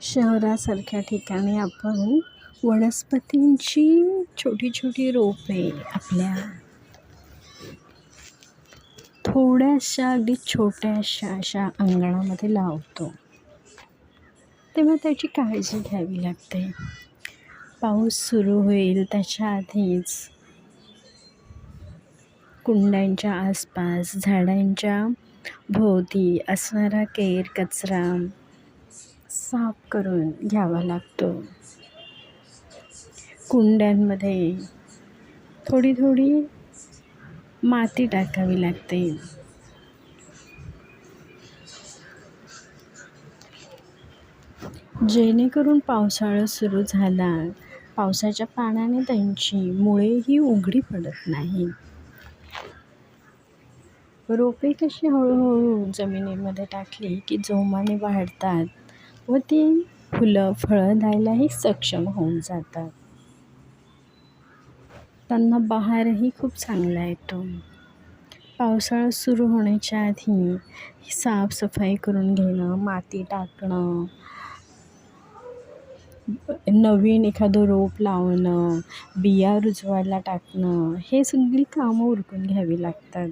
शहरासारख्या ठिकाणी आपण वनस्पतींची छोटी छोटी रोपे आपल्या थोड्याशा अगदी छोट्याशा अशा अंगणामध्ये लावतो. तेव्हा त्याची काळजी घ्यावी लागते. पाऊस सुरू होईल त्याच्या आधीच कुंड्यांच्या आसपास झाडांच्या भोवती असणारा केर कचरा साफ करून घ्यावा लागतो. कुंड्यांमध्ये थोडी थोडी माती टाकावी लागते. जेणेकरून पावसाळा सुरू झाला. पावसाच्या पाण्याने त्यांची मुळेही उघडी पडत नाही. रोपे कशी हळूहळू जमिनीमध्ये टाकली की जोमाने वाढतात? व ती फुलं फळं द्यायलाही सक्षम होऊन जातात. त्यांना बहारही खूप चांगला येतो. पावसाळा सुरू होण्याच्या आधी साफसफाई करून घेणं माती टाकणं नवीन एखादं रोप लावणं बिया रुजवायला टाकणं हे सगळी कामं उरकून घ्यावी लागतात.